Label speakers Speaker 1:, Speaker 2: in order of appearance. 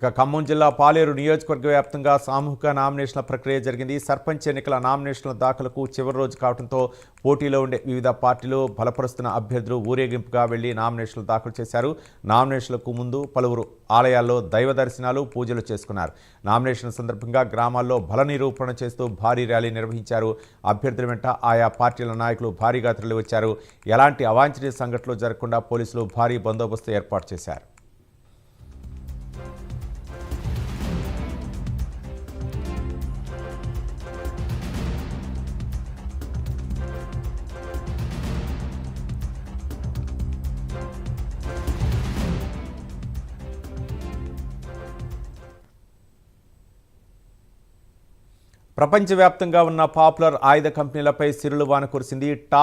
Speaker 1: ఇక ఖమ్మం జిల్లా పాలేరు నియోజకవర్గ వ్యాప్తంగా సామూహిక నామినేషన్ల ప్రక్రియ జరిగింది. సర్పంచ్ ఎన్నికల నామినేషన్ల దాఖలకు చివరి రోజు కావడంతో పోటీలో ఉండే వివిధ పార్టీలు బలపరుస్తున్న అభ్యర్థులు ఊరేగింపుగా వెళ్ళి నామినేషన్లు దాఖలు చేశారు. నామినేషన్లకు ముందు పలువురు ఆలయాల్లో దైవ దర్శనాలు పూజలు చేసుకున్నారు. నామినేషన్ సందర్భంగా గ్రామాల్లో బల నిరూపణ చేస్తూ భారీ ర్యాలీ నిర్వహించారు. అభ్యర్థుల వెంట ఆయా పార్టీల నాయకులు భారీగా తరలివచ్చారు. ఎలాంటి అవాంఛనీయ సంఘటనలు జరగకుండా పోలీసులు భారీ బందోబస్తు ఏర్పాటు చేశారు. ప్రపంచవ్యాప్తంగా ఉన్న పాపులర్ ఆయుధ కంపెనీలపై సిరులు వాన కురిసింది. టాప్